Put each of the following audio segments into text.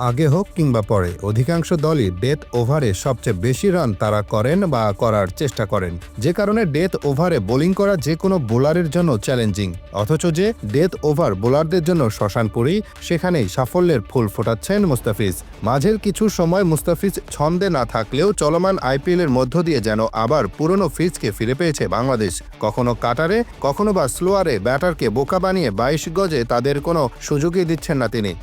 আগে হোক কিংবা পরে, অধিকাংশ দলই ডেথ ওভারে সবচেয়ে বেশি রান তারা করেন বা করার চেষ্টা করেন। যে কারণে ডেথ ওভারে বোলিং করা যে কোনো বোলারের জন্য চ্যালেঞ্জিং। অথচ যে ডেথ ওভার বোলারদের জন্য শ্মশানপুরি, সেখানেই সাফল্যের ফুল ফোটাচ্ছেন মুস্তাফিজ। মাঝের কিছু সময় মুস্তাফিজ ছন্দে না থাকলেও চলমান আইপিএলের মধ্য দিয়ে যেন আবার পুরনো ফিজকে ফিরে পেয়েছে বাংলাদেশ। কখনো কাটারে, কখনো বা স্লোয়ারে ব্যাটারকে বোকা বানিয়ে বাইশ গজে তাদের কোনো সুযোগই দিচ্ছেন না তিনি।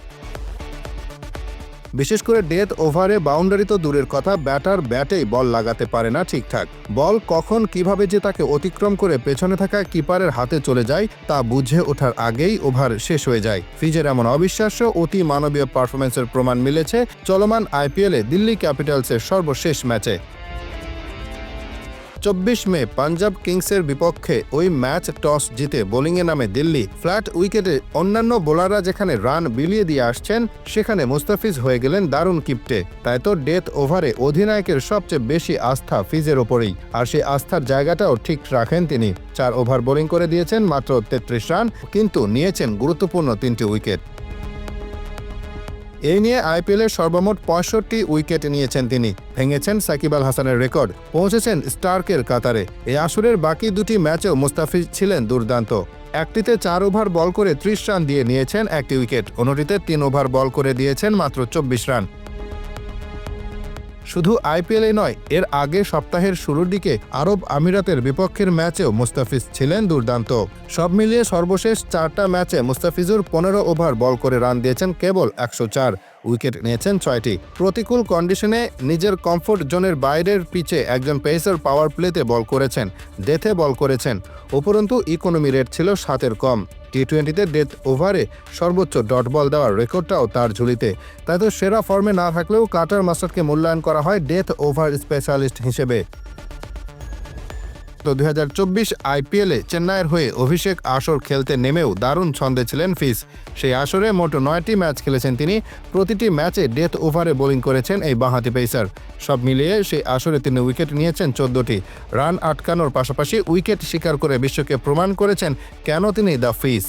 বিশেষ করে ডেথ ওভারে বাউন্ডারি তো দূরের কথা, ব্যাটার ব্যাটেই বল লাগাতে পারে না ঠিকঠাক। বল কখন, কীভাবে যে তাকে অতিক্রম করে পেছনে থাকা কিপারের হাতে চলে যায়, তা বুঝে ওঠার আগেই ওভার শেষ হয়ে যায়। ফ্রিজের এমন অবিশ্বাস্য, অতি মানবীয় পারফরমেন্সের প্রমাণ মিলেছে চলমান আইপিএলে দিল্লি ক্যাপিটালসের সর্বশেষ ম্যাচে। চব্বিশ মে পাঞ্জাব কিংসের বিপক্ষে ওই ম্যাচ টস জিতে বোলিংয়ে নামে দিল্লি। ফ্ল্যাট উইকেটে অন্যান্য বোলাররা যেখানে রান বিলিয়ে দিয়ে আসছেন, সেখানে মুস্তাফিজ হয়ে গেলেন দারুণ কিপ্টে। তাই তো ডেথ ওভারে অধিনায়কের সবচেয়ে বেশি আস্থা ফিজের ওপরেই। আর সেই আস্থার জায়গাটাও ঠিক রাখেন তিনি। চার ওভার বোলিং করে দিয়েছেন মাত্র তেত্রিশ রান, কিন্তু নিয়েছেন গুরুত্বপূর্ণ তিনটি উইকেট। এই নিয়ে আইপিএলের সর্বমোট পঁয়ষট্টি উইকেট নিয়েছেন তিনি। ভেঙেছেন সাকিব আল হাসানের রেকর্ড, পৌঁছেছেন স্টার্কের কাতারে। এই আসরের বাকি দুটি ম্যাচেও মুস্তাফিজ ছিলেন দুর্দান্ত। একটিতে চার ওভার বল করে ত্রিশ রান দিয়ে নিয়েছেন একটি উইকেট, অন্যটিতে তিন ওভার বল করে দিয়েছেন মাত্র চব্বিশ রান। শুধু আইপিএলে নয়, এর আগে সপ্তাহের শুরুর দিকে আরব আমিরাতের বিপক্ষের ম্যাচেও মুস্তাফিজ ছিলেন দুর্দান্ত। সব মিলিয়ে সর্বশেষ চারটা ম্যাচে মুস্তাফিজুর পনেরো ওভার বল করে রান দিয়েছেন কেবল একশো চার। উইকেট নিয়েছেন ছয়টি। প্রতিকূল কন্ডিশনে নিজের কমফোর্ট জোনের বাইরের পিচে একজন পেসার পাওয়ার প্লেতে বল করেছেন ডেথে বল করেছেন। উপরন্তু ইকোনমি রেট ছিল সাতের কম। টি টোয়েন্টিতে ডেথ ওভারে সর্বোচ্চ ডট বল দেওয়ার রেকর্ডটাও তার ঝুলিতে। তাই তো সেরা ফর্মে না থাকলেও কাটার মাস্টারকে মূল্যায়ন করা হয় ডেথ ওভার স্পেশালিস্ট হিসেবে। তো দুই হাজার চব্বিশ আইপিএলে চেন্নাইয়ের হয়ে অভিষেক আসর খেলতে নেমেও দারুণ ছন্দে ছিলেন ফিস। সেই আসরে মোট নয়টি ম্যাচ খেলেছেন তিনি। প্রতিটি ম্যাচে ডেথ ওভারে বোলিং করেছেন এই বাঁহাতি পেসার। সব মিলিয়ে সেই আসরে তিনি উইকেট নিয়েছেন চোদ্দটি। রান আটকানোর পাশাপাশি উইকেট শিকার করে বিশ্বকে প্রমাণ করেছেন কেন তিনি দ্য ফিস।